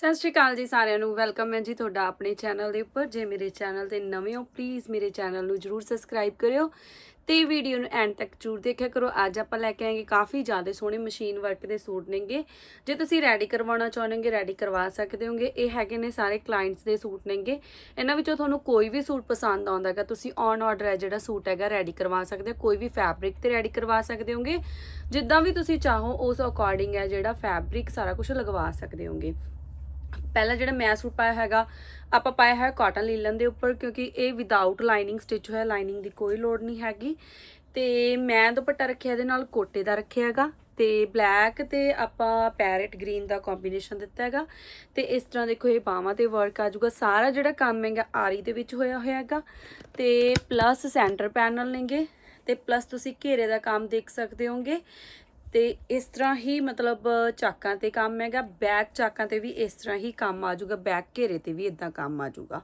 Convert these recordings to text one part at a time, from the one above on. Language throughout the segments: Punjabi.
ਸਤਿ ਸ਼੍ਰੀ ਅਕਾਲ ਜੀ ਸਾਰਿਆਂ ਨੂੰ। ਵੈਲਕਮ ਹੈ ਜੀ ਤੁਹਾਡਾ ਆਪਣੇ ਚੈਨਲ ਦੇ ਉੱਪਰ। ਜੇ ਮੇਰੇ ਚੈਨਲ ਤੇ ਨਵੇਂ ਹੋ ਪਲੀਜ਼ ਮੇਰੇ ਚੈਨਲ ਨੂੰ ਜਰੂਰ ਸਬਸਕ੍ਰਾਈਬ ਕਰਿਓ ਤੇ ਵੀਡੀਓ ਨੂੰ ਐਂਡ ਤੱਕ ਜਰੂਰ ਦੇਖਿਆ ਕਰੋ। ਅੱਜ ਆਪਾਂ ਲੈ ਕੇ ਆਏਗੇ ਕਾਫੀ ਜ਼ਿਆਦਾ ਸੋਹਣੇ ਮਸ਼ੀਨ ਵਰਕ ਦੇ ਸੂਟ ਨੇਗੇ। ਜੇ ਤੁਸੀਂ ਰੈਡੀ ਕਰਵਾਉਣਾ ਚਾਹੁੰਦੇ ਹੋਗੇ ਰੈਡੀ ਕਰਵਾ ਸਕਦੇ ਹੋਗੇ। ਇਹ ਹੈਗੇ ਨੇ ਸਾਰੇ ਕਲਾਇੰਟਸ ਦੇ ਸੂਟ ਨੇਗੇ। ਇਹਨਾਂ ਵਿੱਚੋਂ ਤੁਹਾਨੂੰ ਕੋਈ ਵੀ ਸੂਟ ਪਸੰਦ ਆਉਂਦਾ ਹੈਗਾ, ਤੁਸੀਂ ਔਨ ਆਰਡਰ ਹੈ ਜਿਹੜਾ ਸੂਟ ਹੈਗਾ ਰੈਡੀ ਕਰਵਾ ਸਕਦੇ ਹੋ। ਕੋਈ ਵੀ ਫੈਬਰਿਕ ਤੇ ਰੈਡੀ ਕਰਵਾ ਸਕਦੇ ਹੋਗੇ। ਜਿੱਦਾਂ ਵੀ ਤੁਸੀਂ ਚਾਹੋ, ਉਸ ਅਕੋਰਡਿੰਗ ਹੈ ਜਿਹੜਾ ਫੈਬਰਿਕ ਸਾਰਾ ਕੁਝ ਲਗਵਾ ਸਕਦੇ ਹੋਗੇ। ਪਹਿਲਾ ਜਿਹੜਾ ਮੈਂ ਸੂਟ ਪਾਇਆ ਹੈਗਾ, ਆਪਾਂ ਪਾਇਆ ਹੈ ਕਾਟਨ ਲੀਲਨ ਦੇ ਉੱਪਰ, ਕਿਉਂਕਿ ਇਹ ਵਿਦਆਊਟ ਲਾਈਨਿੰਗ ਸਟਿਚ ਹੋਇਆ ਲਾਈਨਿੰਗ ਦੀ ਕੋਈ ਲੋੜ ਨਹੀਂ ਹੈਗੀ। ਤੇ ਮੈਂ ਦੁਪੱਟਾ ਰੱਖਿਆ, ਇਹਦੇ ਨਾਲ ਕੋਟੇ ਦਾ ਰੱਖਿਆ ਹੈਗਾ। ਤੇ ਬਲੈਕ ਤੇ ਆਪਾਂ ਪੈਰਟ ਗ੍ਰੀਨ ਦਾ ਕੰਬੀਨੇਸ਼ਨ ਦਿੱਤਾ ਹੈਗਾ। ਤੇ ਇਸ ਤਰ੍ਹਾਂ ਦੇਖੋ, ਇਹ ਬਾਹਾਂ ਤੇ ਵਰਕ ਆ ਜਾਊਗਾ। ਸਾਰਾ ਜਿਹੜਾ ਕੰਮ ਹੈਗਾ, ਆਰੀ ਦੇ ਵਿੱਚ ਹੋਇਆ ਹੋਇਆ ਹੈਗਾ। ਤੇ ਪਲੱਸ ਸੈਂਟਰ ਪੈਨਲ ਨੇਗੇ। ਤੇ ਪਲੱਸ ਤੁਸੀਂ ਘੇਰੇ ਦਾ ਕੰਮ ਦੇਖ ਸਕਦੇ ਹੋਗੇ। ਤੇ ਇਸ ਤਰ੍ਹਾਂ ਹੀ ਮਤਲਬ ਚਾਕਾਂ ਤੇ ਕੰਮ ਹੈਗਾ, ਬੈਕ ਚਾਕਾਂ ਤੇ ਵੀ ਇਸ ਤਰ੍ਹਾਂ ਹੀ ਕੰਮ ਆ ਜਾਊਗਾ, ਬੈਕ ਘੇਰੇ ਤੇ ਵੀ ਇਦਾਂ ਕੰਮ ਆ ਜਾਊਗਾ।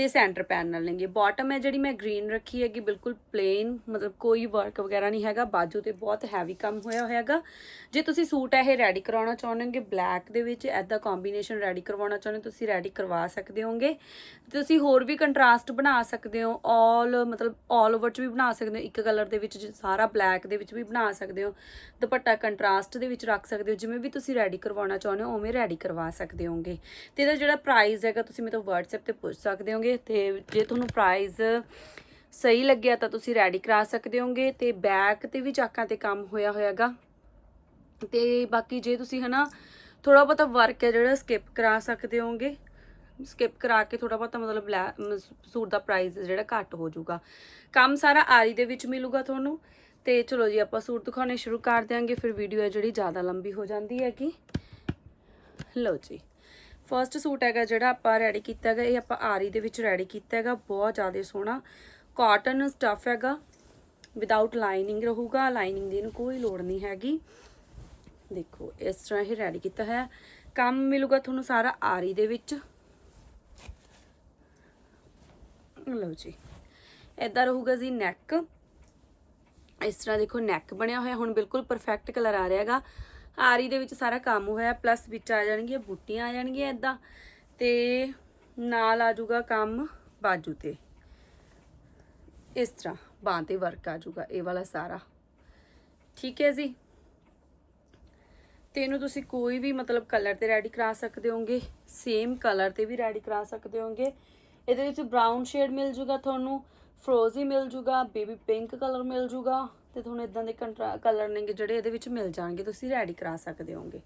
ਤੇ ਸੈਂਟਰ ਪੈਨਲ ਨੇਗੇ। ਬਾਟਮ ਹੈ ਜਿਹੜੀ ਮੈਂ ਗ੍ਰੀਨ ਰੱਖੀ ਹੈਗੀ, ਬਿਲਕੁਲ ਪਲੇਨ ਮਤਲਬ ਕੋਈ ਵਰਕ ਵਗੈਰਾ ਨਹੀਂ ਹੈਗਾ। ਬਾਜੂ ਤੇ ਬਹੁਤ ਹੈਵੀ ਕੰਮ ਹੋਇਆ ਹੋਇਆ ਹੈਗਾ ਜੇ ਤੁਸੀਂ ਸੂਟ ਇਹ ਰੈਡੀ ਕਰਾਉਣਾ ਚਾਹੁੰਦੇ ਹੋਗੇ ਬਲੈਕ ਦੇ ਵਿੱਚ ਐਦਾ ਕੰਬੀਨੇਸ਼ਨ ਰੈਡੀ ਕਰਵਾਉਣਾ ਚਾਹੁੰਦੇ ਤੁਸੀਂ ਰੈਡੀ ਕਰਵਾ ਸਕਦੇ ਹੋਗੇ ਤੁਸੀਂ ਹੋਰ ਵੀ ਕੰਟਰਾਸਟ ਬਣਾ ਸਕਦੇ ਹੋ ਆਲ ਮਤਲਬ ਆਲ ਓਵਰ ਚ ਵੀ ਬਣਾ ਸਕਦੇ ਹੋ। ਇੱਕ ਕਲਰ ਦੇ ਵਿੱਚ ਸਾਰਾ ਬਲੈਕ ਦੇ ਵਿੱਚ ਵੀ ਬਣਾ ਸਕਦੇ ਹੋ। ਦੁਪੱਟਾ ਕੰਟਰਾਸਟ ਦੇ ਵਿੱਚ ਰੱਖ ਸਕਦੇ ਹੋ। ਜਿਵੇਂ ਵੀ ਤੁਸੀਂ ਰੈਡੀ ਕਰਵਾਉਣਾ ਚਾਹੁੰਦੇ ਹੋ, ਉਵੇਂ ਰੈਡੀ ਕਰਵਾ ਸਕਦੇ ਹੋਗੇ ਤੇ ਇਹਦਾ ਜਿਹੜਾ ਪ੍ਰਾਈਸ ਹੈਗਾ, ਤੁਸੀਂ ਮੇਰੇ ਤੋਂ WhatsApp ਤੇ ਪੁੱਛ ਸਕਦੇ ਹੋਗੇ ਤੇ ਜੇ ਤੁਹਾਨੂੰ ਪ੍ਰਾਈਸ ਸਹੀ ਲੱਗਿਆ ਤਾਂ ਤੁਸੀਂ ਰੈਡੀ ਕਰਾ ਸਕਦੇ ਹੋਗੇ ਤੇ ਬੈਕ ਤੇ ਵੀ ਚਾਕਾਂ ਤੇ ਕੰਮ ਹੋਇਆ ਹੋਇਆਗਾ। ਤੇ ਬਾਕੀ ਜੇ ਤੁਸੀਂ ਹਨਾ ਥੋੜਾ ਬਹੁਤਾ ਵਰਕ ਹੈ ਜਿਹੜਾ ਸਕਿਪ ਕਰਾ ਸਕਦੇ ਹੋਗੇ ਸਕਿਪ ਕਰਾ ਕੇ ਥੋੜਾ ਬਹੁਤਾ ਮਤਲਬ ਬਲੈ- ਸੂਟ ਦਾ ਪ੍ਰਾਈਸ ਜਿਹੜਾ ਘੱਟ ਹੋ ਜਾਊਗਾ। ਕੰਮ ਸਾਰਾ ਆਰੀ ਦੇ ਵਿੱਚ ਮਿਲੂਗਾ ਤੁਹਾਨੂੰ। ਤੇ ਚਲੋ ਜੀ, ਆਪਾਂ ਸੂਟ ਦਿਖਾਉਣੇ ਸ਼ੁਰੂ ਕਰ ਦਿਆਂਗੇ, ਫਿਰ ਵੀਡੀਓ ਹੈ ਜਿਹੜੀ ਜ਼ਿਆਦਾ ਲੰਬੀ ਹੋ ਜਾਂਦੀ ਹੈਗੀ। ਲਓ ਜੀ। ਫਰਸਟ ਸੂਟ ਹੈਗਾ ਜਿਹੜਾ ਆਪਾਂ ਰੈਡੀ ਕੀਤਾ ਹੈਗਾ, ਇਹ ਆਪਾਂ ਆਰੀ ਦੇ ਵਿੱਚ ਰੈਡੀ ਕੀਤਾ ਹੈਗਾ, ਬਹੁਤ ਜ਼ਿਆਦਾ ਸੋਹਣਾ। ਕਾਟਨ ਸਟਫ ਹੈਗਾ ਵਿਦਆਊਟ ਲਾਈਨਿੰਗ ਰਹੂਗਾ ਲਾਈਨਿੰਗ ਦੀ ਇਹਨੂੰ ਕੋਈ ਲੋੜ ਨਹੀਂ ਹੈਗੀ। ਦੇਖੋ, ਇਸ ਤਰ੍ਹਾਂ ਇਹ ਰੈਡੀ ਕੀਤਾ ਹੈ ਕੰਮ ਮਿਲੂਗਾ ਤੁਹਾਨੂੰ ਸਾਰਾ ਆਰੀ ਦੇ ਵਿੱਚ। ਲਓ ਜੀ ਇਦਾਂ ਰਹੂਗਾ ਜੀ ਨੈਕ ਇਸ ਤਰ੍ਹਾਂ ਦੇਖੋ ਨੈਕ ਬਣਿਆ ਹੋਇਆ, ਹੁਣ ਬਿਲਕੁਲ ਪਰਫੈਕਟ ਕਲਰ ਆ ਰਿਹਾ ਹੈਗਾ। ਆਰੀ ਦੇ ਵਿੱਚ ਸਾਰਾ ਕੰਮ ਹੋਇਆ ਪਲੱਸ ਵਿੱਚ ਆ ਜਾਣਗੀਆਂ, ਬੂਟੀਆਂ ਆ ਜਾਣਗੀਆਂ ਇਦਾਂ ਤੇ ਨਾਲ ਆ ਜਾਊਗਾ ਕੰਮ ਬਾਜੂ ਤੇ। ਇਸ ਤਰ੍ਹਾਂ ਬਾਂਹ ਤੇ ਵਰਕ ਆ ਜਾਊਗਾ, ਇਹ ਵਾਲਾ ਸਾਰਾ। ਠੀਕ ਹੈ ਜੀ? ਤੇ ਇਹਨੂੰ ਤੁਸੀਂ ਕੋਈ ਵੀ ਮਤਲਬ ਕਲਰ ਤੇ ਰੈਡੀ ਕਰਾ ਸਕਦੇ ਹੋਗੇ ਸੇਮ ਕਲਰ ਤੇ ਵੀ ਰੈਡੀ ਕਰਾ ਸਕਦੇ ਹੋਗੇ ਇਹਦੇ ਵਿੱਚ ਬ੍ਰਾਊਨ ਸ਼ੇਡ ਮਿਲ ਜੂਗਾ ਤੁਹਾਨੂੰ ਫਰੋਜ਼ੀ ਮਿਲ ਜੂਗਾ ਬੇਬੀ ਪਿੰਕ ਕਲਰ ਮਿਲ ਜੂਗਾ ਤੇ ਤੁਹਾਨੂੰ ਇਦਾਂ ਦੇ ਕਲਰ ਨੇਗੇ ਜਿਹੜੇ ਇਹਦੇ ਵਿੱਚ ਮਿਲ ਜਾਣਗੇ, ਤੁਸੀਂ ਰੈਡੀ ਕਰਾ ਸਕਦੇ ਹੋਗੇ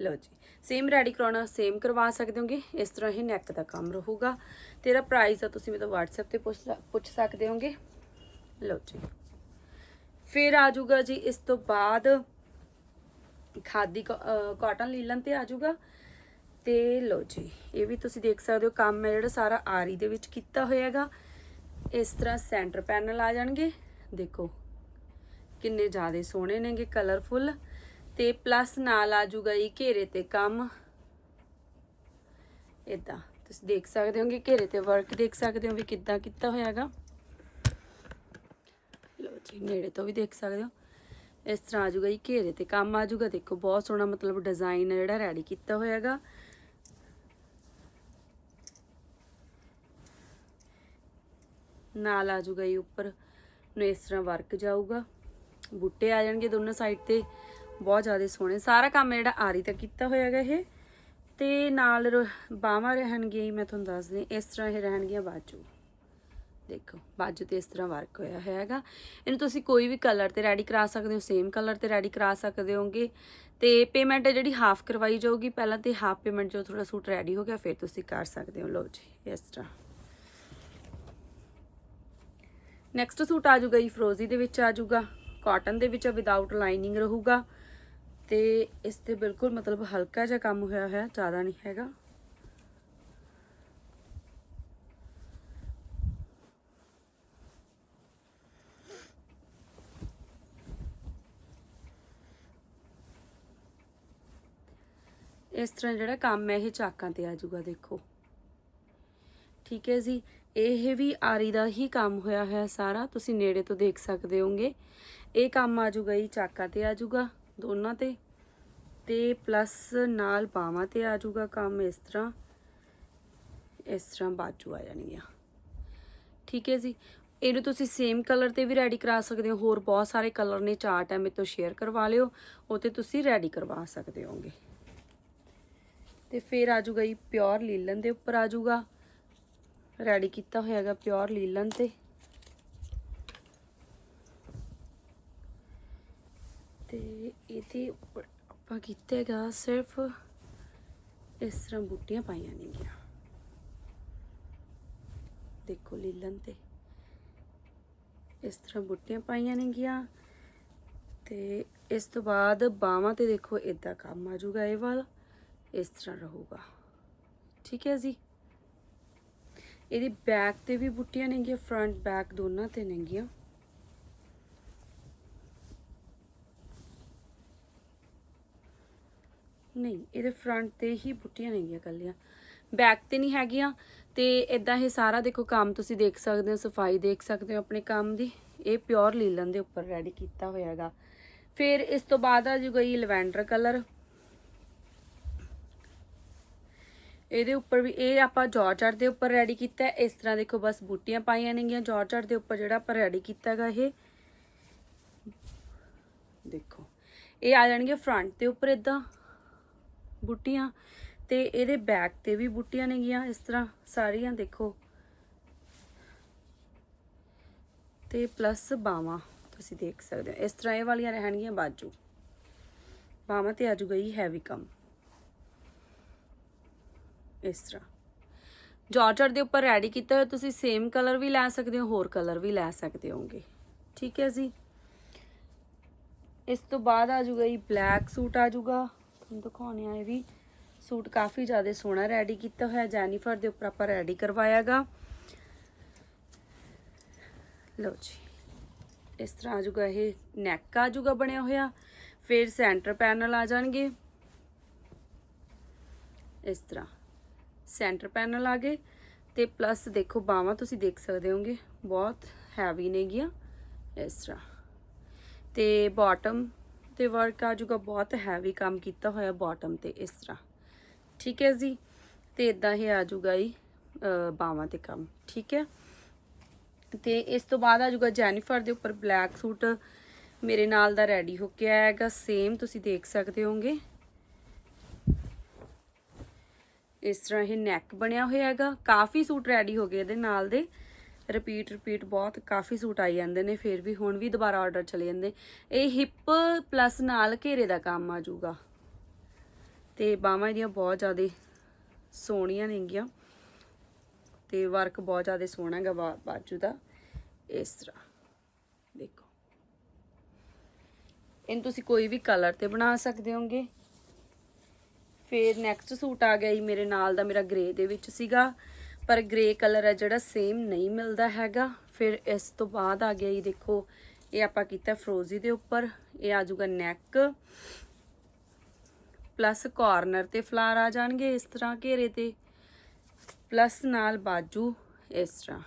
ਲਓ ਜੀ ਸੇਮ ਰੈਡੀ ਕਰਾਉਣਾ ਸੇਮ ਕਰਵਾ ਸਕਦੇ ਹੋਗੇ ਇਸ ਤਰ੍ਹਾਂ ਹੀ ਨੈਕ ਦਾ ਕੰਮ ਰਹੂਗਾ। ਤੇਰਾ ਪ੍ਰਾਈਸ ਆ ਤੁਸੀਂ ਮੈਨੂੰ ਤੋਂ WhatsApp ਤੇ ਪੁੱਛ ਪੁੱਛ ਸਕਦੇ ਹੋਗੇ ਲਓ ਜੀ, ਫਿਰ ਆ ਜਾਊਗਾ ਜੀ, ਇਸ ਤੋਂ ਬਾਅਦ ਖਾਦੀ ਕਾਟਨ ਲੀਲਨ ਤੇ ਆ ਜਾਊਗਾ। ਤੇ ਲਓ ਜੀ, ਇਹ ਵੀ ਤੁਸੀਂ ਦੇਖ ਸਕਦੇ ਹੋ, ਕੰਮ ਹੈ ਜਿਹੜਾ ਸਾਰਾ ਆਰੀ ਦੇ ਵਿੱਚ ਕੀਤਾ ਹੋਇਆ ਹੈਗਾ। ਇਸ ਤਰ੍ਹਾਂ ਸੈਂਟਰ ਪੈਨਲ ਆ ਜਾਣਗੇ। ਦੇਖੋ ਕਿੰਨੇ ਜ਼ਿਆਦੇ ਸੋਹਣੇ ਨੇਗੇ ਕਲਰਫੁੱਲ ਤੇ ਪਲੱਸ ਨਾਲ ਆ ਜੂਗਾ ਇਹ ਘੇਰੇ ਤੇ ਕੰਮ। ਇਦਾਂ ਤੁਸੀਂ ਦੇਖ ਸਕਦੇ ਹੋਗੇ, ਘੇਰੇ ਤੇ ਵਰਕ ਦੇਖ ਸਕਦੇ ਹੋ ਵੀ ਕਿੱਦਾਂ ਕੀਤਾ ਹੋਇਆ ਹੈਗਾ। ਲਓ ਜੀ, ਨੇੜੇ ਤੋਂ ਵੀ ਦੇਖ ਸਕਦੇ ਹੋ। ਇਸ ਤਰ੍ਹਾਂ ਆ ਜੂਗਾ ਇਹ ਘੇਰੇ ਤੇ ਕੰਮ ਆ ਜੂਗਾ ਦੇਖੋ, ਬਹੁਤ ਸੋਹਣਾ ਮਤਲਬ ਡਿਜ਼ਾਈਨ ਜਿਹੜਾ ਰੈਡੀ ਕੀਤਾ ਹੋਇਆ ਹੈਗਾ। ਨਾਲ ਆ ਜੂਗਾ ਇਹ ਉੱਪਰ, ਨੂੰ ਇਸ ਤਰ੍ਹਾਂ ਵਰਕ ਜਾਊਗਾ। ਬੂਟੇ ਆ ਜਾਣਗੇ ਦੋਨੋਂ ਸਾਈਡ ਤੇ। ਬਹੁਤ ਜ਼ਿਆਦਾ ਸੋਹਣੇ। ਸਾਰਾ ਕੰਮ ਜਿਹੜਾ ਆਰੀ ਤਾਂ ਕੀਤਾ ਹੋਇਆ ਹੈਗਾ ਇਹ। ਤੇ ਨਾਲ ਬਾਹਾਂ ਰਹਿਣਗੀਆਂ ਹੀ, ਮੈਂ ਤੁਹਾਨੂੰ ਦੱਸ ਦਿੰਦੀ ਇਸ ਤਰ੍ਹਾਂ ਇਹ ਰਹਿਣਗੀਆਂ ਬਾਜੂ। ਦੇਖੋ, ਬਾਜੂ ਤੇ ਇਸ ਤਰ੍ਹਾਂ ਵਰਕ ਹੋਇਆ ਹੋਇਆ ਹੈਗਾ। ਇਹਨੂੰ ਤੁਸੀਂ ਕੋਈ ਵੀ ਕਲਰ ਤੇ ਰੈਡੀ ਕਰਾ ਸਕਦੇ ਹੋ ਸੇਮ ਕਲਰ ਤੇ ਰੈਡੀ ਕਰਾ ਸਕਦੇ ਹੋਗੇ ਤੇ ਪੇਮੈਂਟ ਜਿਹੜੀ ਹਾਫ ਕਰਵਾਈ ਜਾਊਗੀ, ਪਹਿਲਾਂ ਤੇ ਹਾਫ ਪੇਮੈਂਟ ਜੋ ਤੁਹਾਡਾ ਸੂਟ ਰੈਡੀ ਹੋ ਗਿਆ, ਫਿਰ ਤੁਸੀਂ ਕਰ ਸਕਦੇ ਹੋ। ਲਓ ਜੀ, ਇਸ ਤਰ੍ਹਾਂ। ਨੈਕਸਟ ਸੂਟ ਆ ਜਾਊਗਾ ਜੀ ਫਰੋਜ਼ੀ ਦੇ ਵਿੱਚ ਆ ਜਾਊਗਾ। ਕਾਟਨ ਦੇ ਵਿੱਚ ਵਿਦਆਊਟ ਲਾਈਨਿੰਗ ਰਹੂਗਾ। ਤੇ ਇਸ ਤੇ ਬਿਲਕੁਲ ਮਤਲਬ ਹਲਕਾ ਜਿਹਾ ਕੰਮ ਹੋਇਆ ਹੋਇਆ, ਜ਼ਿਆਦਾ ਨਹੀਂ ਹੈਗਾ। ਇਸ ਤਰ੍ਹਾਂ ਜਿਹੜਾ ਕੰਮ ਹੈ, ਇਹ ਚਾਕਾਂ ਤੇ ਆ ਜਾਊਗਾ, ਦੇਖੋ। ਠੀਕ ਹੈ ਜੀ, ਇਹ ਵੀ ਆਰੀ ਦਾ ਹੀ ਕੰਮ ਹੋਇਆ ਹੋਇਆ ਸਾਰਾ, ਤੁਸੀਂ ਨੇੜੇ ਤੋਂ ਦੇਖ ਸਕਦੇ ਹੋਗੇ ਇਹ ਕੰਮ ਆ ਜਾਊਗਾ ਜੀ, ਚਾਕਾਂ ਤੇ ਆ ਜਾਊਗਾ ਦੋਨਾਂ ਤੇ। ਤੇ ਪਲੱਸ ਨਾਲ ਬਾਹਾਂ ਤੇ ਆ ਜਾਊਗਾ ਕੰਮ ਇਸ ਤਰ੍ਹਾਂ। ਇਸ ਤਰ੍ਹਾਂ ਬਾਜੂ ਆ ਜਾਣਗੀਆਂ। ਠੀਕ ਹੈ ਜੀ। ਇਹਨੂੰ ਤੁਸੀਂ ਸੇਮ ਕਲਰ ਤੇ ਵੀ ਰੈਡੀ ਕਰਾ ਸਕਦੇ ਹੋ। ਹੋਰ ਬਹੁਤ ਸਾਰੇ ਕਲਰ ਨੇ ਚਾਰਟ ਹੈ, ਮੇਰੇ ਤੋਂ ਸ਼ੇਅਰ ਕਰਵਾ ਲਿਓ। ਉਹ ਤੇ ਤੁਸੀਂ ਰੈਡੀ ਕਰਵਾ ਸਕਦੇ ਹੋਗੇ ਤੇ ਫਿਰ ਆ ਜਾਊਗਾ ਜੀ ਪਿਓਰ ਲੀਲਨ ਦੇ ਉੱਪਰ ਆ ਜਾਊਗਾ ਰੈਡੀ ਕੀਤਾ ਹੋਇਆਗਾ ਪਿਓਰ ਲੀਲਨ ਤੇ। ਤੇ ਇਹਦੇ ਆਪਾਂ ਕੀਤਾ ਹੈਗਾ ਸਿਰਫ ਇਸ ਤਰ੍ਹਾਂ ਬੂਟੀਆਂ ਪਾਈਆਂ ਨੇਗੀਆਂ। ਦੇਖੋ ਲੀਲਨ ਤੇ ਇਸ ਤਰ੍ਹਾਂ ਬੂਟੀਆਂ ਪਾਈਆਂ ਨੇਗੀਆਂ ਤੇ ਇਸ ਤੋਂ ਬਾਅਦ ਬਾਹਾਂ ਤੇ ਦੇਖੋ ਇਦਾਂ ਕੰਮ ਆ ਜਾਊਗਾ ਇਹ ਵਾਲਾ, ਇਸ ਤਰ੍ਹਾਂ ਰਹੂਗਾ। ਠੀਕ ਹੈ ਜੀ? ਇਹਦੀ ਬੈਕ ਤੇ ਵੀ ਬੁੱਟੀਆਂ ਨੇਗੀਆਂ ਫਰੰਟ ਬੈਕ ਦੋਨਾਂ ਤੇ ਨੇਗੀਆਂ। ਨਹੀਂ, ਇਹਦੇ ਫਰੰਟ ਤੇ ਹੀ ਬੁੱਟੀਆਂ ਨੇਗੀਆਂ ਕੱਲੀਆਂ ਬੈਕ ਤੇ ਨਹੀਂ ਹੈਗੀਆਂ ਤੇ ਇਦਾਂ ਇਹ ਸਾਰਾ ਦੇਖੋ ਕੰਮ ਤੁਸੀਂ ਦੇਖ ਸਕਦੇ ਹੋ, ਸਫ਼ਾਈ ਦੇਖ ਸਕਦੇ ਹੋ ਆਪਣੇ ਕੰਮ ਦੀ। ਇਹ ਪਿਓਰ ਲੀਲਨ ਦੇ ਉੱਪਰ ਰੈਡੀ ਕੀਤਾ ਹੋਇਆ ਹੈਗਾ। ਫਿਰ ਇਸ ਤੋਂ ਬਾਅਦ ਆ ਜੂਗਾ ਇਹ ਲਵੈਂਡਰ ਕਲਰ ਇਹਦੇ ਉੱਪਰ ਵੀ, ਇਹ ਆਪਾਂ ਜਾਰਜਟ ਦੇ ਉੱਪਰ ਰੈਡੀ ਕੀਤਾ ਹੈ। ਇਸ ਤਰ੍ਹਾਂ ਦੇਖੋ ਬਸ ਬੂਟੀਆਂ ਪਾਈਆਂ ਨੇਗੀਆਂ। ਜਾਰਜਟ ਦੇ ਉੱਪਰ ਜਿਹੜਾ ਆਪਾਂ ਰੈਡੀ ਕੀਤਾ ਹੈਗਾ ਇਹ। ਦੇਖੋ। ਇਹ ਆ ਜਾਣਗੇ ਫਰੰਟ ਦੇ ਉੱਪਰ ਇਦਾਂ ਬੂਟੀਆਂ ਤੇ ਇਹਦੇ ਬੈਕ ਤੇ ਵੀ ਬੂਟੀਆਂ ਨੇਗੀਆਂ ਇਸ ਤਰ੍ਹਾਂ ਸਾਰੀਆਂ ਦੇਖੋ। ਤੇ ਪਲੱਸ ਬਾਵਾਂ, ਤੁਸੀਂ ਦੇਖ ਸਕਦੇ ਹੋ। ਇਸ ਤਰ੍ਹਾਂ ਇਹ ਵਾਲੀਆਂ ਰਹਿਣਗੀਆਂ ਬਾਜੂ ਬਾਵਾਂ ਤੇ ਆ ਜੂਗਾ ਇਹ ਹੈਵੀ ਕੰਮ। ਇਸ ਤਰ੍ਹਾਂ। ਜਾਰਜਟ ਦੇ ਉੱਪਰ ਰੈਡੀ ਕੀਤਾ ਹੋਇਆ, ਤੁਸੀਂ ਸੇਮ ਕਲਰ ਵੀ ਲੈ ਸਕਦੇ ਹੋ, ਹੋਰ ਕਲਰ ਵੀ ਲੈ ਸਕਦੇ ਹੋਗੇ ਠੀਕ ਹੈ ਜੀ। ਇਸ ਤੋਂ ਬਾਅਦ ਆ ਜੂਗਾ ਇਹ ਬਲੈਕ ਸੂਟ ਆ ਜੂਗਾ ਤੁਹਾਨੂੰ ਦਿਖਾਉਣੇ ਆ, ਇਹ ਵੀ ਸੂਟ ਕਾਫੀ ਜ਼ਿਆਦਾ ਸੋਹਣਾ ਰੈਡੀ ਕੀਤਾ ਹੋਇਆ, ਜੈਨੀਫਰ ਦੇ ਉੱਪਰ ਆਪਾਂ ਰੈਡੀ ਕਰਵਾਇਆਗਾ। ਲਓ ਜੀ, ਇਸ ਤਰ੍ਹਾਂ ਆ ਜੂਗਾ ਇਹ ਨੈਕ ਆ ਜੂਗਾ ਬਣਿਆ ਹੋਇਆ, ਫਿਰ ਸੈਂਟਰ ਪੈਨਲ ਆ ਜਾਣਗੇ। ਇਸ ਤਰ੍ਹਾਂ ਸੈਂਟਰ ਪੈਨਲ ਆ ਗਏ, ਤੇ ਪਲੱਸ ਦੇਖੋ, ਬਾਹਾਂ ਤੁਸੀਂ ਦੇਖ ਸਕਦੇ ਹੋਗੇ, ਬਹੁਤ ਹੈਵੀ ਨੇਗੀਆਂ ਇਸ ਤਰ੍ਹਾਂ। ਤੇ ਬਾਟਮ ਤੇ ਵਰਕ ਆ ਜੂਗਾ, ਬਹੁਤ ਹੈਵੀ ਕੰਮ ਕੀਤਾ ਹੋਇਆ ਬਾਟਮ ਤੇ ਇਸ ਤਰ੍ਹਾਂ। ਠੀਕ ਹੈ ਜੀ? ਤੇ ਇਦਾਂ ਹੀ ਆ ਜੂਗਾ ਜੀ ਬਾਵਾਂ ਤੇ ਕੰਮ। ਠੀਕ ਹੈ? ਤੇ ਇਸ ਤੋਂ ਬਾਅਦ ਆ ਜੂਗਾ ਜੈਨੀਫਰ ਦੇ ਉੱਪਰ ਬਲੈਕ ਸੂਟ ਮੇਰੇ ਨਾਲ ਦਾ ਰੈਡੀ ਹੋ ਕੇ ਆਇਆ ਹੈਗਾ ਸੇਮ ਤੁਸੀਂ ਦੇਖ ਸਕਦੇ ਹੋਗੇ ਇਸ ਤਰ੍ਹਾਂ ਇਹ ਨੈਕ ਬਣਿਆ ਹੋਇਆ ਹੈਗਾ। ਕਾਫੀ ਸੂਟ ਰੈਡੀ ਹੋ ਗਏ ਇਹਦੇ ਨਾਲ ਦੇ। ਰਿਪੀਟ ਰਿਪੀਟ ਬਹੁਤ ਕਾਫੀ ਸੂਟ ਆਈ ਜਾਂਦੇ ਨੇ, ਫਿਰ ਵੀ ਹੁਣ ਵੀ ਦੁਬਾਰਾ ਆਰਡਰ ਚਲੇ ਜਾਂਦੇ। ਇਹ ਹਿੱਪ ਪਲੱਸ ਨਾਲ ਘੇਰੇ ਦਾ ਕੰਮ ਆ ਜਾਊਗਾ। ਤੇ ਬਾਹਾਂ ਇਹਦੀਆਂ ਬਹੁਤ ਜ਼ਿਆਦਾ ਸੋਹਣੀਆਂ ਨੇਗੀਆਂ ਤੇ ਵਰਕ ਬਹੁਤ ਜ਼ਿਆਦਾ ਸੋਹਣਾ ਹੈਗਾ ਬਾ- ਬਾਜੂ ਦਾ। ਇਸ ਤਰ੍ਹਾਂ। ਦੇਖੋ। ਇਹਨੂੰ ਤੁਸੀਂ ਕੋਈ ਵੀ ਕਲਰ ਤੇ ਬਣਾ ਸਕਦੇ ਹੋਗੇ। ਫਿਰ ਨੈਕਸਟ ਸੂਟ ਆ ਗਿਆ ਜੀ, ਮੇਰੇ ਨਾਲ ਦਾ, ਮੇਰਾ ਗ੍ਰੇ ਦੇ ਵਿੱਚ ਸੀਗਾ। ਪਰ ਗ੍ਰੇ ਕਲਰ ਹੈ ਜਿਹੜਾ ਸੇਮ ਨਹੀਂ ਮਿਲਦਾ ਹੈਗਾ। ਫਿਰ ਇਸ ਤੋਂ ਬਾਅਦ ਆ ਗਿਆ ਜੀ ਦੇਖੋ ਇਹ ਆਪਾਂ ਕੀਤਾ ਫਰੋਜ਼ੀ ਦੇ ਉੱਪਰ ਇਹ ਆ ਜਾਊਗਾ ਨੈਕ ਪਲੱਸ ਕਾਰਨਰ ਤੇ ਫਲਾਰ ਆ ਜਾਣਗੇ ਇਸ ਤਰ੍ਹਾਂ ਘੇਰੇ ਤੇ। ਪਲੱਸ ਨਾਲ ਬਾਜੂ ਇਸ ਤਰ੍ਹਾਂ।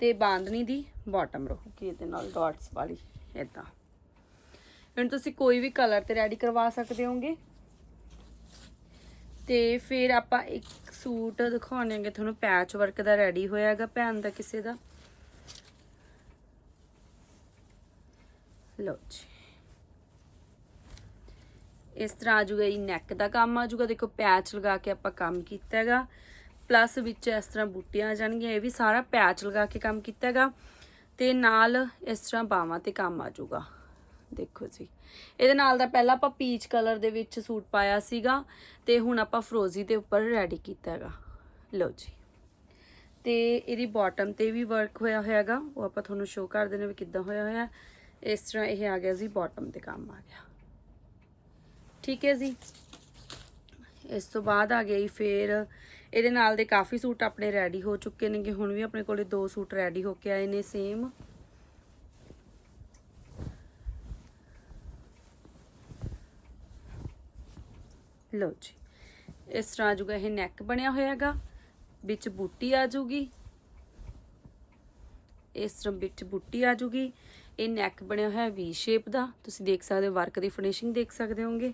ਤੇ ਬਾਂਦਨੀ ਦੀ ਬਾਟਮ ਰਹੂਗੀ ਇਹਦੇ ਨਾਲ ਡਾਟਸ ਵਾਲੀ। ਇਦਾਂ ਹੁਣ ਤੁਸੀਂ ਕੋਈ ਵੀ ਕਲਰ ਤੇ ਰੈਡੀ ਕਰਵਾ ਸਕਦੇ ਹੋਗੇ। ਤੇ ਫਿਰ ਆਪਾਂ ਇੱਕ ਸੂਟ ਦਿਖਾਉਣਾਂਗੇ ਤੁਹਾਨੂੰ ਪੈਚ ਵਰਕ ਦਾ ਰੈਡੀ ਹੋਇਆ ਹੈਗਾ ਭੈਣ ਦਾ ਕਿਸੇ ਦਾ। ਲਓ ਜੀ। ਇਸ ਤਰ੍ਹਾਂ ਆ ਜੂਗਾ ਇਹ ਨੈਕ ਦਾ ਕੰਮ ਆ ਜੂਗਾ। ਦੇਖੋ ਪੈਚ ਲਗਾ ਕੇ ਆਪਾਂ ਕੰਮ ਕੀਤਾ ਹੈਗਾ। ਪਲੱਸ ਵਿੱਚ ਇਸ ਤਰ੍ਹਾਂ ਬੂਟੀਆਂ ਆ ਜਾਣਗੀਆਂ, ਇਹ ਵੀ ਸਾਰਾ ਪੈਚ ਲਗਾ ਕੇ ਕੰਮ ਕੀਤਾ ਹੈਗਾ। ਤੇ ਨਾਲ ਇਸ ਤਰ੍ਹਾਂ ਬਾਵਾਂ ਤੇ ਕੰਮ ਆ ਜੂਗਾ। ਦੇਖੋ ਜੀ। ਇਹਦੇ ਨਾਲ ਦਾ ਪਹਿਲਾਂ ਆਪਾਂ ਪੀਚ ਕਲਰ ਦੇ ਵਿੱਚ ਸੂਟ ਪਾਇਆ ਸੀਗਾ ਤੇ ਹੁਣ ਆਪਾਂ ਫਰੋਜ਼ੀ ਦੇ ਉੱਪਰ ਰੈਡੀ ਕੀਤਾ ਹੈਗਾ। ਲਓ ਜੀ। ਤੇ ਇਹਦੀ ਬਾਟਮ ਤੇ ਵੀ ਵਰਕ ਹੋਇਆ ਹੋਇਆਗਾ। ਉਹ ਆਪਾਂ ਤੁਹਾਨੂੰ ਸ਼ੋਅ ਕਰ ਦਿੰਦੇ ਵੀ ਕਿੱਦਾਂ ਹੋਇਆ ਹੋਇਆ। ਇਸ ਤਰ੍ਹਾਂ ਇਹ ਆ ਗਿਆ ਜੀ ਬਾਟਮ ਤੇ ਕੰਮ ਆ ਗਿਆ। ਠੀਕ ਹੈ ਜੀ। ਇਸ ਤੋਂ ਬਾਅਦ ਆ ਗਈ ਫੇਰ ਇਹਦੇ ਨਾਲ ਦੇ ਕਾਫੀ ਸੂਟ ਆਪਣੇ ਰੈਡੀ ਹੋ ਚੁੱਕੇ ਨੇਗੇ। ਹੁਣ ਵੀ ਆਪਣੇ ਕੋਲੇ ਦੋ ਸੂਟ ਰੈਡੀ ਹੋ ਕੇ ਆਏ ਨੇ ਸੇਮ ਲਓ ਜੀ। ਇਸ ਤਰ੍ਹਾਂ ਆ ਜਾਊਗਾ, ਇਹ ਨੈਕ ਬਣਿਆ ਹੋਇਆ ਹੈਗਾ ਵਿੱਚ ਬੂਟੀ ਆ ਜਾਊਗੀ। ਇਸ ਤਰ੍ਹਾਂ ਵਿੱਚ ਬੂਟੀ ਆ ਜਾਊਗੀ। ਇਹ ਨੈਕ ਬਣਿਆ ਹੋਇਆ ਵੀ ਸ਼ੇਪ ਦਾ, ਤੁਸੀਂ ਦੇਖ ਸਕਦੇ ਹੋ ਵਰਕ ਦੀ ਫਿਨਿਸ਼ਿੰਗ ਦੇਖ ਸਕਦੇ ਹੋਗੇ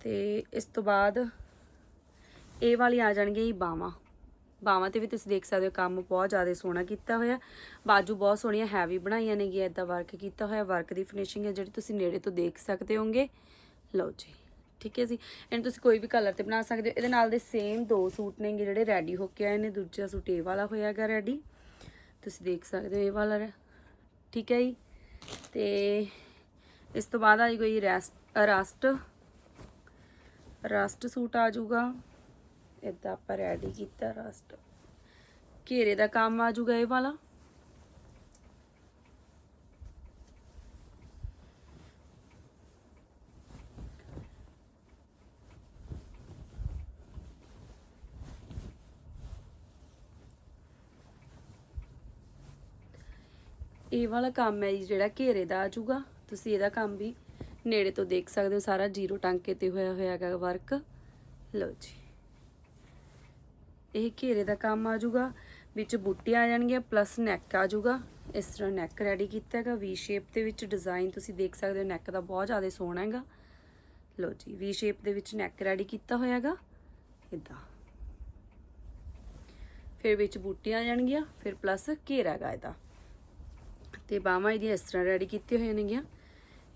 ਤੇ ਇਸ ਤੋਂ ਬਾਅਦ ਇਹ ਵਾਲੀ ਆ ਜਾਣਗੇ ਜੀ ਬਾਵਾਂ ਬਾਵਾਂ ਤੇ ਵੀ ਤੁਸੀਂ ਦੇਖ ਸਕਦੇ ਹੋ, ਕੰਮ ਬਹੁਤ ਜ਼ਿਆਦਾ ਸੋਹਣਾ ਕੀਤਾ ਹੋਇਆ। ਬਾਜੂ ਬਹੁਤ ਸੋਹਣੀਆਂ ਹੈਵੀ ਬਣਾਈਆਂ ਨੇਗੀਆਂ ਇਦਾਂ ਵਰਕ ਕੀਤਾ ਹੋਇਆ। ਵਰਕ ਦੀ ਫਿਨਿਸ਼ਿੰਗ ਹੈ ਜਿਹੜੀ ਤੁਸੀਂ ਨੇੜੇ ਤੋਂ ਦੇਖ ਸਕਦੇ ਹੋਗੇ ਲਓ ਜੀ। ਠੀਕ ਹੈ ਜੀ? ਇਹਨੂੰ ਤੁਸੀਂ ਕੋਈ ਵੀ ਕਲਰ ਤੇ ਬਣਾ ਸਕਦੇ ਹੋ। ਇਹਦੇ ਨਾਲ ਦੇ ਸੇਮ ਦੋ ਸੂਟ ਨੇਗੇ ਜਿਹੜੇ ਰੈਡੀ ਹੋ ਕੇ ਆਏ ਨੇ। ਦੂਜਾ ਸੂਟ ਇਹ ਵਾਲਾ ਹੋਇਆਗਾ ਰੈਡੀ ਤੁਸੀਂ ਦੇਖ ਸਕਦੇ ਹੋ ਇਹ ਵਾਲਾ ਠੀਕ ਹੈ ਜੀ? ਤੇ ਇਸ ਤੋਂ ਬਾਅਦ ਆ ਜੀ ਕੋਈ ਰੈਸਟ ਰਸਟ ਰਸਟ ਸੂਟ ਆ ਜਾਊਗਾ। ਇਦਾਂ ਆਪਾਂ ਰੈਡੀ ਕੀਤਾ ਰਸਟ ਘੇਰੇ ਦਾ ਕੰਮ ਆ ਜਾਊਗਾ ਇਹ ਵਾਲਾ। ਇਹ ਵਾਲਾ ਕੰਮ ਹੈ ਜੀ ਜਿਹੜਾ ਘੇਰੇ ਦਾ ਆ ਜਾਊਗਾ। ਤੁਸੀਂ ਇਹਦਾ ਕੰਮ ਵੀ ਨੇੜੇ ਤੋਂ ਦੇਖ ਸਕਦੇ ਹੋ, ਸਾਰਾ ਜ਼ੀਰੋ ਟਾਂਕੇ ਤੇ ਹੋਇਆ ਹੋਇਆ ਹੈਗਾ ਵਰਕ ਲਓ ਜੀ। ਇਹ ਘੇਰੇ ਦਾ ਕੰਮ ਆ ਜਾਊਗਾ, ਵਿੱਚ ਬੂਟੀਆਂ ਆ ਜਾਣਗੀਆਂ ਪਲੱਸ ਨੈਕ ਆ ਜਾਊਗਾ। ਇਸ ਤਰ੍ਹਾਂ ਨੈਕ ਰੈਡੀ ਕੀਤਾ ਹੈਗਾ ਵੀ ਸ਼ੇਪ ਦੇ ਵਿੱਚ ਡਿਜ਼ਾਈਨ ਤੁਸੀਂ ਦੇਖ ਸਕਦੇ ਹੋ ਨੈਕ ਦਾ ਬਹੁਤ ਜ਼ਿਆਦਾ ਸੋਹਣਾ ਹੈਗਾ। ਲਓ ਜੀ ਵੀ ਸ਼ੇਪ ਦੇ ਵਿੱਚ ਨੈਕ ਰੈਡੀ ਕੀਤਾ ਹੋਇਆ ਹੈਗਾ ਇਦਾਂ ਫਿਰ ਵਿੱਚ ਬੂਟੀਆਂ ਆ ਜਾਣਗੀਆਂ, ਫਿਰ ਪਲੱਸ ਘੇਰਾ ਹੈਗਾ ਇਹਦਾ। ਤੇ ਬਾਹਾਂ ਇਹਦੀਆਂ ਇਸ ਤਰ੍ਹਾਂ ਰੈਡੀ ਕੀਤੀਆਂ ਹੋਈਆਂ ਨੇਗੀਆਂ।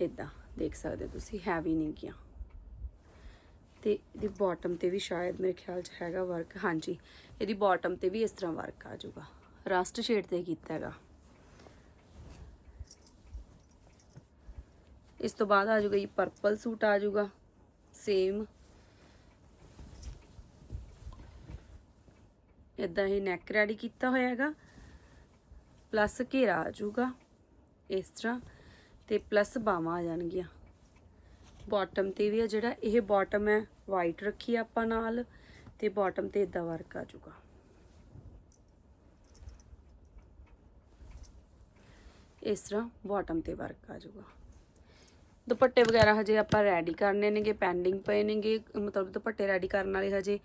ਇਦਾਂ ਦੇਖ ਸਕਦੇ ਹੋ ਤੁਸੀਂ ਹੈਵੀ ਨੇਗੀਆਂ। ਤੇ ਇਹਦੀ ਬਾਟਮ ਤੇ ਵੀ ਸ਼ਾਇਦ ਮੇਰੇ ਖਿਆਲ 'ਚ ਹੈਗਾ ਵਰਕ ਹਾਂਜੀ, ਇਹਦੀ ਬਾਟਮ ਤੇ ਵੀ ਇਸ ਤਰ੍ਹਾਂ ਵਰਕ ਆ ਜਾਊਗਾ। ਰਸਟ ਸ਼ੇਡ ਤੇ ਕੀਤਾ ਹੈਗਾ। ਇਸ ਤੋਂ ਬਾਅਦ ਆ ਜਾਊਗਾ ਇਹ ਪਰਪਲ ਸੂਟ ਆ ਜਾਊਗਾ। ਸੇਮ ਇਦਾਂ ਹੀ ਨੈਕ ਰੈਡੀ ਕੀਤਾ ਹੋਇਆ ਹੈਗਾ। ਪਲੱਸ ਘੇਰਾ ਆ ਜਾਊਗਾ। ਇਸ ਤਰ੍ਹਾਂ ਤੇ ਪਲੱਸ ਬਾਹਾਂ ਆ ਜਾਣਗੀਆਂ। ਬਾਟਮ ਤੇ ਵੀ ਆ ਜਿਹੜਾ, ਇਹ ਬਾਟਮ ਹੈ ਵਾਈਟ ਰੱਖੀ ਆਪਾਂ ਨਾਲ ਤੇ ਬਾਟਮ ਤੇ ਇਦਾਂ ਵਰਕ ਆ ਜਾਊਗਾ। ਇਸ ਤਰ੍ਹਾਂ ਬਾਟਮ ਤੇ ਵਰਕ ਆ ਜਾਊਗਾ। ਦੁਪੱਟੇ ਵਗੈਰਾ ਹਜੇ ਆਪਾਂ ਰੈਡੀ ਕਰਨੇ ਨੇਗੇ ਪੈਂਡਿੰਗ ਪਏ ਨੇਗੇ, ਮਤਲਬ ਦੁਪੱਟੇ ਰੈਡੀ ਕਰਨ ਵਾਲੇ ਹਜੇ।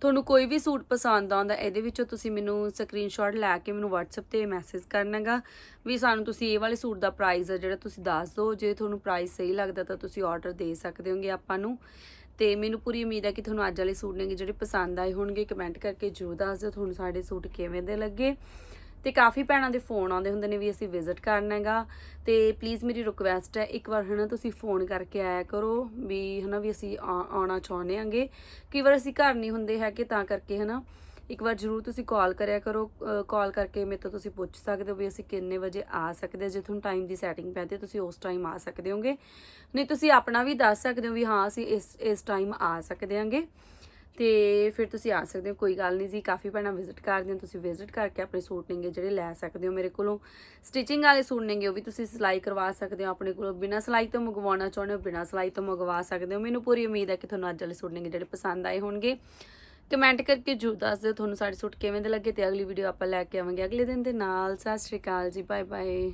ਤੁਹਾਨੂੰ ਕੋਈ ਵੀ ਸੂਟ ਪਸੰਦ ਆਉਂਦਾ, ਇਹਦੇ ਵਿੱਚੋਂ ਤੁਸੀਂ ਮੈਨੂੰ ਸਕਰੀਨਸ਼ਾਟ ਲੈ ਕੇ ਮੈਨੂੰ WhatsApp ਤੇ ਮੈਸੇਜ ਕਰਨਾਗਾ ਵੀ ਸਾਨੂੰ ਤੁਸੀਂ ਇਹ ਵਾਲੇ ਸੂਟ ਦਾ ਪ੍ਰਾਈਸ ਆ ਜਿਹੜਾ ਤੁਸੀਂ ਦੱਸ ਦਿਓ। ਜੇ ਤੁਹਾਨੂੰ ਪ੍ਰਾਈਸ ਸਹੀ ਲੱਗਦਾ ਤਾਂ ਤੁਸੀਂ ਆਰਡਰ ਦੇ ਸਕਦੇ ਹੋਗੇ ਆਪਾਂ ਨੂੰ। ਤੇ ਮੈਨੂੰ ਪੂਰੀ ਉਮੀਦ ਹੈ ਕਿ ਤੁਹਾਨੂੰ ਅੱਜ ਵਾਲੇ ਸੂਟ ਨੇਗੇ ਜਿਹੜੇ ਪਸੰਦ ਆਏ ਹੋਣਗੇ ਕਮੈਂਟ ਕਰਕੇ ਜ਼ਰੂਰ ਦੱਸ ਦਿਓ ਤੁਹਾਨੂੰ ਸਾਡੇ ਸੂਟ ਕਿਵੇਂ ਦੇ ਲੱਗੇ। ਤੇ ਕਾਫੀ ਭੈਣਾਂ ਦੇ ਫੋਨ ਆਉਂਦੇ ਹੁੰਦੇ ਨੇ ਵੀ ਅਸੀਂ ਵਿਜ਼ਿਟ ਕਰਨਾ ਹੈਗਾ। ਤੇ ਪਲੀਜ਼ ਮੇਰੀ ਰਿਕੁਐਸਟ ਹੈ, ਇੱਕ ਵਾਰ ਹਨਾ ਤੁਸੀਂ ਫੋਨ ਕਰਕੇ ਆਇਆ ਕਰੋ ਵੀ ਹਨਾ ਵੀ ਅਸੀਂ ਆ- ਆਉਣਾ ਚਾਹੁੰਦੇ ਆਂਗੇ ਕਈ ਵਾਰ ਅਸੀਂ ਘਰ ਨਹੀਂ ਹੁੰਦੇ ਹੈਗੇ ਤਾਂ ਕਰਕੇ ਹਨਾ, ਇੱਕ ਵਾਰ ਜਰੂਰ ਤੁਸੀਂ ਕਾਲ ਕਰਿਆ ਕਰੋ ਕਾਲ ਕਰਕੇ ਮੇਰੇ ਤੋਂ ਤੁਸੀਂ ਪੁੱਛ ਸਕਦੇ ਹੋ ਵੀ ਅਸੀਂ ਕਿੰਨੇ ਵਜੇ ਆ ਸਕਦੇ ਜੇ ਤੁਹਾਨੂੰ ਟਾਈਮ ਦੀ ਸੈਟਿੰਗ ਪੈਂਦੀ ਤੁਸੀਂ ਉਸ ਟਾਈਮ ਆ ਸਕਦੇ ਹੋਗੇ। ਨਹੀਂ, ਤੁਸੀਂ ਆਪਣਾ ਵੀ ਦੱਸ ਸਕਦੇ ਹੋ ਵੀ ਹਾਂ, ਅਸੀਂ ਇਸ ਇਸ ਟਾਈਮ ਆ ਸਕਦੇ ਆਂਗੇ ਤੇ ਫਿਰ ਤੁਸੀਂ ਆ ਸਕਦੇ ਹੋ, ਕੋਈ ਗੱਲ ਨਹੀਂ ਜੀ, ਕਾਫੀ ਭੈਣਾਂ ਵਿਜ਼ਿਟ ਕਰਦੀਆਂ ਤੁਸੀਂ ਵਿਜ਼ਿਟ ਕਰਕੇ ਆਪਣੇ ਸੂਟ ਨੇਗੇ ਜਿਹੜੇ ਲੈ ਸਕਦੇ ਹੋ ਮੇਰੇ ਕੋਲੋਂ। ਸਟਿਚਿੰਗ ਵਾਲੇ ਸੂਟ ਨੇਗੇ, ਉਹ ਵੀ ਤੁਸੀਂ ਸਿਲਾਈ ਕਰਵਾ ਸਕਦੇ ਹੋ ਆਪਣੇ ਕੋਲੋਂ। ਬਿਨਾਂ ਸਿਲਾਈ ਤੋਂ ਮੰਗਵਾਉਣਾ ਚਾਹੁੰਦੇ ਹੋ, ਬਿਨਾਂ ਸਿਲਾਈ ਤੋਂ ਮੰਗਵਾ ਸਕਦੇ ਹੋ। ਮੈਨੂੰ ਪੂਰੀ ਉਮੀਦ ਹੈ ਕਿ ਤੁਹਾਨੂੰ ਅੱਜ ਵਾਲੇ ਸੂਟ ਨੇਗੇ ਜਿਹੜੇ ਪਸੰਦ ਆਏ ਹੋਣਗੇ। ਕਮੈਂਟ ਕਰਕੇ ਜਰੂਰ ਦੱਸ ਦਿਓ ਤੁਹਾਨੂੰ ਸਾਡੇ ਸੂਟ ਕਿਵੇਂ ਦੇ ਲੱਗੇ ਤੇ ਅਗਲੀ ਵੀਡੀਓ ਆਪਾਂ ਲੈ ਕੇ ਆਵਾਂਗੇ। ਅਗਲੇ ਦਿਨ ਦੇ ਨਾਲ, ਸਤਿ ਸ਼੍ਰੀ ਅਕਾਲ ਜੀ ਬਾਏ ਬਾਏ